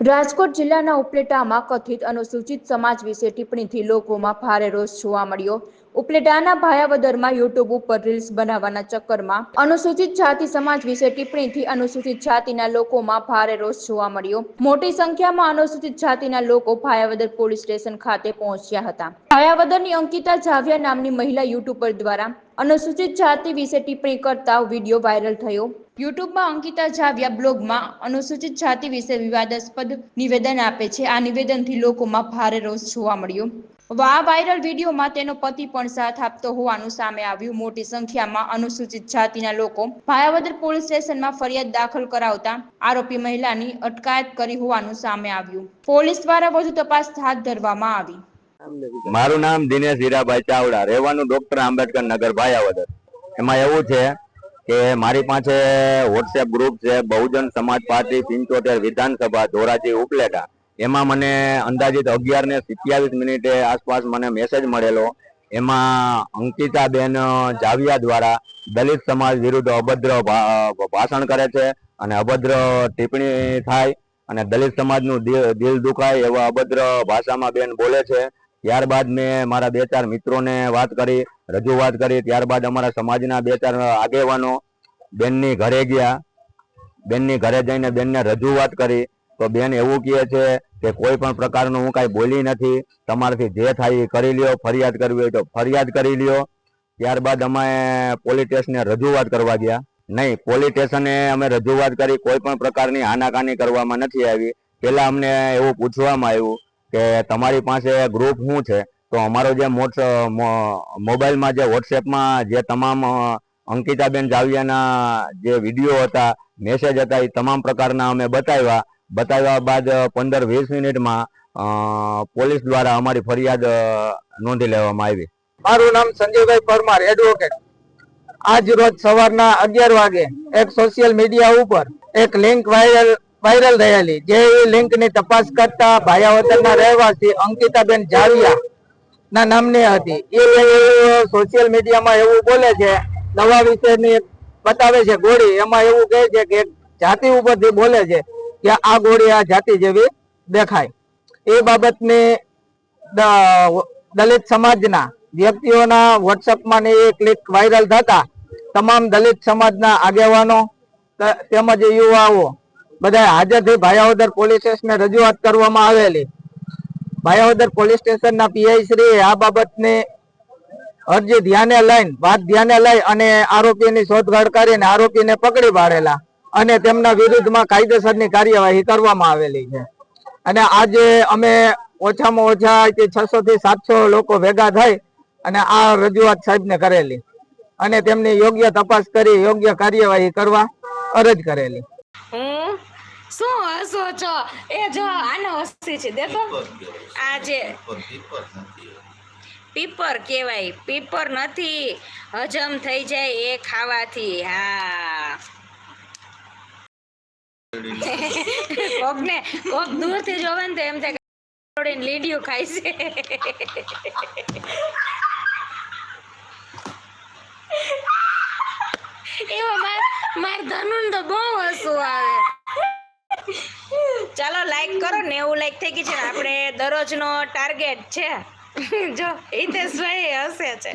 રાજકોટ જિલ્લાના ઉપલેટામાં કથિત અનુસૂચિત સમાજ વિશે ટિપ્પણીથી લોકોમાં ભારે રોષ જોવા મળ્યો. ઉપલેટાના ભાયાવદરમાં યુટ્યુબ ઉપર રીલ્સ બનાવવાના ચક્કરમાં અનુસૂચિત જાતિ સમાજ વિશે ટિપ્પણીથી અનુસૂચિત જાતિના લોકોમાં ભારે રોષ જોવા મળ્યો. મોટી સંખ્યામાં અનુસૂચિત જાતિના લોકો ભાયાવદર પોલીસ સ્ટેશન ખાતે પહોંચ્યા હતા. ભાયાવદરની અંકિતા જાવિયા નામની મહિલા યુટ્યુબર દ્વારા અનુસૂચિત જાતિ વિશે ટિપ્પણી કરતા વીડિયો વાયરલ થયો. યુટ્યુબમાં અંકિતા જાવ્યા બ્લોગમાં અનુસૂચિત જાતિ વિશે વિવાદાસ્પદ નિવેદન આપે છે. આ નિવેદનથી લોકોમાં ભારે રોષ જોવા મળ્યો. આ વાયરલ વિડીયોમાં તેનો પતિ પણ સાથ આપતો હોવાનું સામે આવ્યું. મોટી સંખ્યામાં અનુસૂચિત જાતિના લોકો ભાયાવદર પોલીસ સ્ટેશનમાં ફરિયાદ દાખલ કરાવતા આરોપી મહિલાની અટકાયત કરી હોવાનું સામે આવ્યું. પોલીસ દ્વારા વધુ તપાસ હાથ ધરવામાં આવી. મારું નામ દિનેશ હીરાભાઈ ચાવડા, રહેવાનું ડોક્ટર આંબેડકર નગર, ભાયાવદર. એમાં એવું છે કે મારી પાસે વોટ્સએપ ગ્રુપ છે, બહુજન સમાજ પાર્ટી પિંચોતેર વિધાનસભા, ધોરાજી ઉપલેટા. એમાં મને અંદાજિત અગિયાર ને સિત્યાવીસ મિનિટે આસપાસ મને મેસેજ મળેલો. એમાં અંકિતાબેન જાવિયા દ્વારા દલિત સમાજ વિરુદ્ધ અભદ્ર ભાષણ કરે છે અને અભદ્ર ટિપ્પણી થાય અને દલિત સમાજનું દિલ દુખાય એવા અભદ્ર ભાષામાં બેન બોલે છે. ત્યારબાદ મેં મારા બે ચાર મિત્રોને વાત કરી, રજૂઆત કરી. ત્યારબાદ અમારા સમાજના બે ચાર આગેવાનો બેનની ઘરે ગયા. બેનની ઘરે જઈને બેનને રજૂઆત કરી. તો બેન એવું કહે છે કે કોઈ પણ પ્રકારનું હું કાંઈ બોલી નથી, તમારાથી જે થાય એ કરી લ્યો, ફરિયાદ કરવી હોય તો ફરિયાદ કરી લ્યો. ત્યારબાદ અમે પોલીસ રજૂઆત કરવા ગયા. નહીં, પોલીસ સ્ટેશને અમે રજૂઆત કરી, કોઈ પણ પ્રકારની આનાકાની કરવામાં નથી આવી. પહેલાં અમને એવું પૂછવામાં આવ્યું કે તમારી પાસે ગ્રુપ શું છે? તો અમારો જે મોબાઈલમાં જે વોટ્સએપમાં જે તમામ અંકિતાબેન જાવિયાના જે વીડિયો હતા મેસેજ હતા, એ તમામ પ્રકારના અમે બતાવ્યા. બતાવ્યા બાદ પંદર વીસ મિનિટમાં પોલીસ દ્વારા અમારી ફરિયાદ નોંધી લેવામાં આવી. મારું નામ સંજયભાઈ પરમાર એડવોકેટ આજ રોજ સવારના અગિયાર વાગે એક સોશિયલ મીડિયા ઉપર એક લિંક વાયરલ વાયરલ થયેલી. જે લિંકની તપાસ કરતા ભાયાવદરના રહેવાસી અંકિતાબેન જાવિયા ના નામની હતી. એ સોશિયલ મીડિયામાં એવું બોલે છે, દવા વિશેની બતાવે છે ગોળી. એમાં એવું કહે છે કે જાતિ ઉપરથી બોલે છે કે આ ગોળી આ જાતિ જેવી દેખાય. એ બાબતની દલિત સમાજના વ્યક્તિઓના વોટ્સઅપમાં ને એ ક્લિક વાયરલ થતા તમામ દલિત સમાજના આગેવાનો તેમજ યુવાઓ બધા હાજર થઈ ભાયાવદર પોલીસ સ્ટેશને રજૂઆત કરવામાં આવેલી. ભાયાવદર પોલીસ સ્ટેશનના પીઆઈ શ્રી આ બાબતની અરજી ધ્યાને લઈને, વાત ધ્યાને લઈ અને આરોપીની શોધખોળ કરીને આરોપીને પકડી પાડેલા. અને તેમના વિરુદ્ધમાં કાયદેસરની કાર્યવાહી કરવામાં આવેલી છે. અને આજે અમે ઓછામાં ઓછા છસો થી સાતસો લોકો ભેગા થઈ અને આ રજૂઆત સાહેબને કરેલી. અને તેમની યોગ્ય તપાસ કરી, યોગ્ય કાર્યવાહી કરવા અરજ કરેલી. શું હસો છો? એ જો, આનો હસી છે. દેખો. આ જે પીપર કહેવાય. પીપર નથી. હજમ થઈ જાય એ ખાવાથી. હા. કોક ને કોક દૂરથી જોવે ને તો એમ થાય લીડીયું ખાય છે. એવો માર માર ધનુન તો બહુ હસવું આવે. ચાલો લાઈક કરો નેવું લાઈક થઈ ગઈ છે આપણે દરરોજનો ટાર્ગેટ છે. જો હિતેશભાઈ હશે છે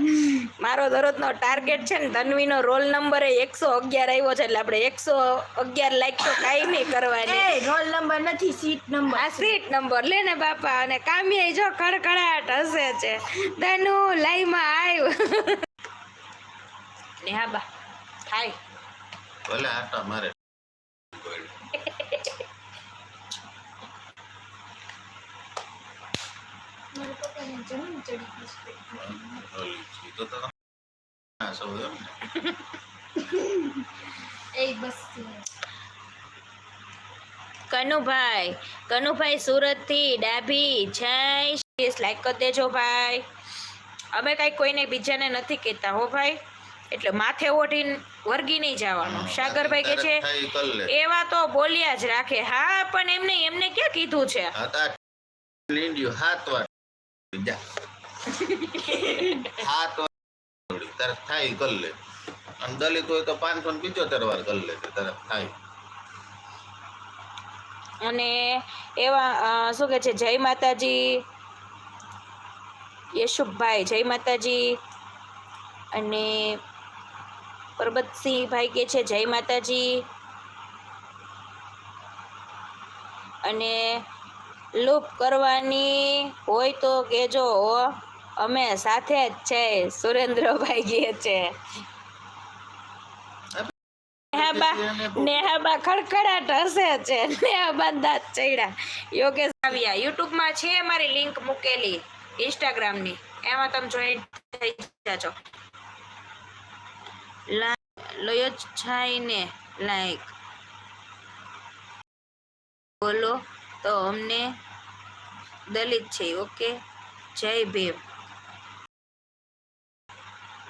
મારો દરરોજનો ટાર્ગેટ છે ને તન્વીનો રોલ નંબર એકસો અગિયાર આવ્યો છે એટલે આપણે એકસો અગિયાર લાઈક તો કાંઈ નહીં કરવાની. રોલ નંબર નથી સીટ નંબર આ સીટ નંબર લે ને બાપા અને કામ્યાઈ જો કડકડાટ હશે છે ધનુ લાઈમાં આવ્યું ને હા બા થાય ભલે આટા મારે. ઓલી છે તો તો આ સૌ એમ એ બસ કનુભાઈ કનુભાઈ સુરતથી ડાભી જય શ્રી લાઈક કરી દેજો ભાઈ. અમે કાંઈ કોઈને બીજાને નથી કહેતા હો ભાઈ. એટલે માથે ઓઢીને વર્ગી નહીં જવાનું. સાગરભાઈ કે છે એવા તો બોલ્યા જ રાખે. હા પણ એમને એમને ક્યાં કીધું છે? હા, તા જા હાથ વાર તારે થાય કર લે. અને દલિત હોય તો પાંચસો ને પિચોતેર વાર કર લે અને એવા શું કે છે, જય માતાજી, યશુભાઈ, જય માતાજી, અને પરબતસિંહ ભાઈ કે છે, જય માતાજી, અને લૂપ કરવાની હોય તો કેજો અમે સાથે જ છે, સુરેન્દ્રભાઈ કહે છે. નેહાબા નેહાબા ખડખડાટ હશે છે. નેહાબા દાંત ચડ્યા. યોગેશ આવ્યા. યુટ્યુબમાં છે મારી લિંક મૂકેલી, ઇન્સ્ટાગ્રામની. એમાં તમે જોઈન થઈ જાજો. લયો છાઈને લાઈક. બોલો. તો અમને દલિત છે ઓકે? જય ભીમ.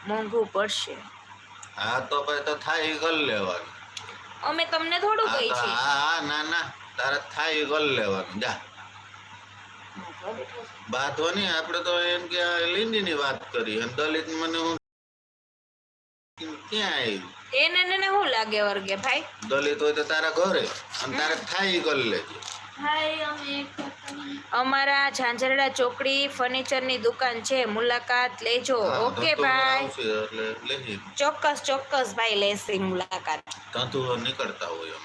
મોંઘું પડશે. હા તો પછી તો થાય ઈ લેવાનું. અમે તમને થોડું કહી છે હા હા ના ના તારે થાય ઈ લેવાનું. જા. વાત નહીં આપણે તો એમ કે લીંડી ની વાત કરી. અને દલિત મને હું ક્યાં આવ્યું એને ને ને શું લાગે વર્ગે ભાઈ? દલિત હોય તો તારા ઘરે અને તારે થાય ઈ લેજે. અમારા ઝાંઝરડા ચોકડી ફર્નિચરની દુકાન છે. મુલાકાત લેજો. ઓકે ભાઈ ચોક્કસ ચોક્કસ ભાઈ લેશે મુલાકાત. નીકળતા હોય